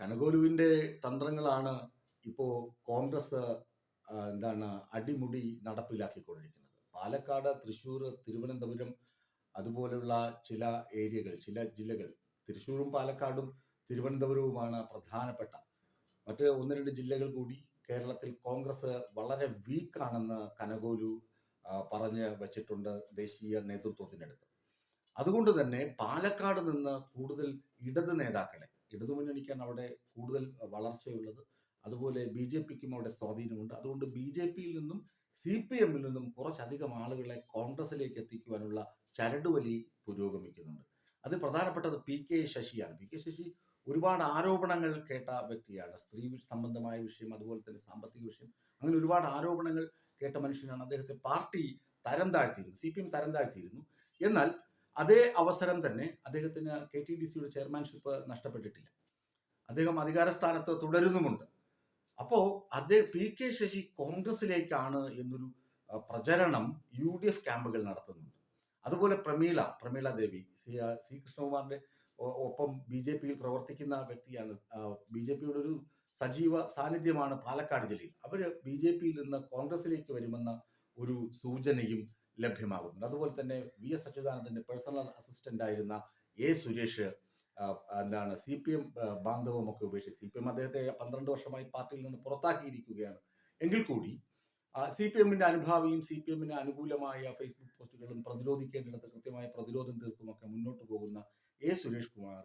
കനകോലുവിന്റെ തന്ത്രങ്ങളാണ് ഇപ്പോൾ കോൺഗ്രസ് എന്താണ് അടിമുടി നടപ്പിലാക്കിക്കൊണ്ടിരിക്കുന്നത്. പാലക്കാട് തൃശ്ശൂർ തിരുവനന്തപുരം അതുപോലെയുള്ള ചില ഏരിയകൾ ചില ജില്ലകൾ. തൃശ്ശൂരും പാലക്കാടും തിരുവനന്തപുരവുമാണ് പ്രധാനപ്പെട്ട. മറ്റ് ഒന്ന് രണ്ട് ജില്ലകൾ കൂടി കേരളത്തിൽ കോൺഗ്രസ് വളരെ വീക്കാണെന്ന് കനകോലു പറഞ്ഞ് വെച്ചിട്ടുണ്ട് ദേശീയ നേതൃത്വത്തിനടുത്ത്. അതുകൊണ്ട് തന്നെ പാലക്കാട് നിന്ന് കൂടുതൽ ഇടത് നേതാക്കളെ ഇടതുമുന്നണിക്കാണ് അവിടെ കൂടുതൽ വളർച്ചയുള്ളത്. അതുപോലെ ബി ജെ പിക്കും അവിടെ സ്വാധീനമുണ്ട്. അതുകൊണ്ട് ബി ജെ പിയിൽ നിന്നും സി പി എമ്മിൽ നിന്നും കുറച്ചധികം ആളുകളെ കോൺഗ്രസിലേക്ക് എത്തിക്കുവാനുള്ള ചരടുവലി പുരോഗമിക്കുന്നുണ്ട്. അത് പ്രധാനപ്പെട്ടത് പി കെ ശശിയാണ്. പി കെ ശശി ഒരുപാട് ആരോപണങ്ങൾ കേട്ട വ്യക്തിയാണ്. സ്ത്രീ സംബന്ധമായ വിഷയം അതുപോലെ തന്നെ സാമ്പത്തിക വിഷയം അങ്ങനെ ഒരുപാട് ആരോപണങ്ങൾ കേട്ട മനുഷ്യനാണ്. അദ്ദേഹത്തെ പാർട്ടി തരം താഴ്ത്തിയിരുന്നു. സി പി എം തരം താഴ്ത്തിയിരുന്നു. എന്നാൽ അതേ അവസരം തന്നെ അദ്ദേഹത്തിന് കെ ടി ഡി സിയുടെ ചെയർമാൻഷിപ്പ് നഷ്ടപ്പെട്ടിട്ടില്ല. അദ്ദേഹം അധികാര സ്ഥാനത്ത് തുടരുന്നുമുണ്ട്. അപ്പോൾ അദ്ദേഹം പി കെ ശശി കോൺഗ്രസിലേക്കാണ് എന്നൊരു പ്രചരണം യു ഡി എഫ് ക്യാമ്പുകൾ നടത്തുന്നുണ്ട്. അതുപോലെ പ്രമീള പ്രമീള ദേവി സി സി കൃഷ്ണകുമാറിന്റെ ഒപ്പം ബി ജെ പിയിൽ പ്രവർത്തിക്കുന്ന വ്യക്തിയാണ്. ബി ജെ പിയുടെ ഒരു സജീവ സാന്നിധ്യമാണ് പാലക്കാട് ജില്ലയിൽ. അവർ ബി ജെ പിയിൽ നിന്ന് കോൺഗ്രസിലേക്ക് വരുമെന്ന ഒരു സൂചനയും ലഭ്യമാകുന്നുണ്ട്. അതുപോലെ തന്നെ വി എസ് അച്യുതാനന്ദന്റെ പേഴ്സണൽ അസിസ്റ്റന്റ് ആയിരുന്ന എ സുരേഷ് എന്താണ് സി പി എം ബാന്ധവം ഉപേക്ഷിച്ച് സി പി എം അദ്ദേഹത്തെ പന്ത്രണ്ട് വർഷമായി പാർട്ടിയിൽ നിന്ന് പുറത്താക്കിയിരിക്കുകയാണ്. എങ്കിൽ കൂടി സി പി എമ്മിന്റെ അനുഭാവിയും സി പി എമ്മിന് അനുകൂലമായ ഫേസ്ബുക്ക് പോസ്റ്റുകളും പ്രതിരോധിക്കേണ്ടിടത്ത് കൃത്യമായ പ്രതിരോധം തീർത്തുമൊക്കെ മുന്നോട്ട് പോകുന്ന എ സുരേഷ് കുമാർ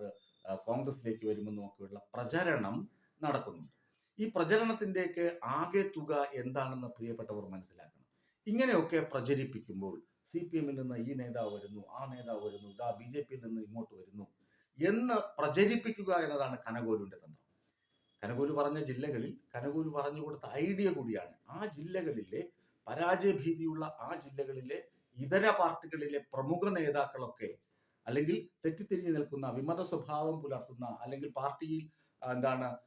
കോൺഗ്രസിലേക്ക് വരുമെന്നും ഒക്കെയുള്ള പ്രചരണം നടക്കുന്നുണ്ട്. ഈ പ്രചരണത്തിന്റെയൊക്കെ ആകെ തുക എന്താണെന്ന് പ്രിയപ്പെട്ടവർ മനസ്സിലാക്കണം. ഇങ്ങനെയൊക്കെ പ്രചരിപ്പിക്കുമ്പോൾ സി പി എമ്മിൽ നിന്ന് ഈ നേതാവ് വരുന്നു ആ നേതാവ് വരുന്നു ഇതാ ബി ജെ പിയിൽ നിന്ന് ഇങ്ങോട്ട് വരുന്നു എന്ന് പ്രചരിപ്പിക്കുക എന്നതാണ് കനകോലുവിന്റെ തന്ത്രം. കനകോലു പറഞ്ഞ ജില്ലകളിൽ കനകോലു പറഞ്ഞു കൊടുത്ത ഐഡിയ കൂടിയാണ്. ആ ജില്ലകളിലെ പരാജയ ഭീതിയുള്ള ആ ജില്ലകളിലെ ഇതര പാർട്ടികളിലെ പ്രമുഖ നേതാക്കളൊക്കെ അല്ലെങ്കിൽ തെറ്റിത്തിരിഞ്ഞു നിൽക്കുന്ന വിമത സ്വഭാവം പുലർത്തുന്ന അല്ലെങ്കിൽ പാർട്ടിയിൽ എന്താണ്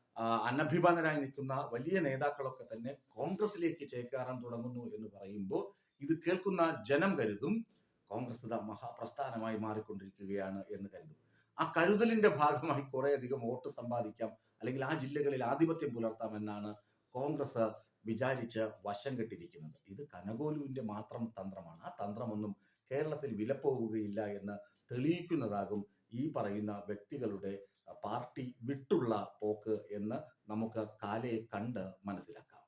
അനഭിമാനരായി നിൽക്കുന്ന വലിയ നേതാക്കളൊക്കെ തന്നെ കോൺഗ്രസിലേക്ക് ചേക്കേറാൻ തുടങ്ങുന്നു എന്ന് പറയുമ്പോൾ ഇത് കേൾക്കുന്ന ജനം കരുതും കോൺഗ്രസ് മഹാപ്രസ്ഥാനമായി മാറിക്കൊണ്ടിരിക്കുകയാണ് എന്ന് കരുതും. ആ കരുതലിന്റെ ഭാഗമായി കുറെ അധികം വോട്ട് സമ്പാദിക്കാം അല്ലെങ്കിൽ ആ ജില്ലകളിൽ ആധിപത്യം പുലർത്താം എന്നാണ് കോൺഗ്രസ് വിചാരിച്ച് വശം കെട്ടിരിക്കുന്നത്. ഇത് കനകോലുവിന്റെ മാത്രം തന്ത്രമാണ്. ആ തന്ത്രമൊന്നും കേരളത്തിൽ വിലപ്പോവുകയില്ല എന്ന് തെളിയിക്കുന്നതാകും ഈ പറയുന്ന വ്യക്തികളുടെ പാർട്ടി വിട്ടുള്ള പോക്ക് എന്ന് നമുക്ക് കാലയെ കണ്ട് മനസ്സിലാക്കാം.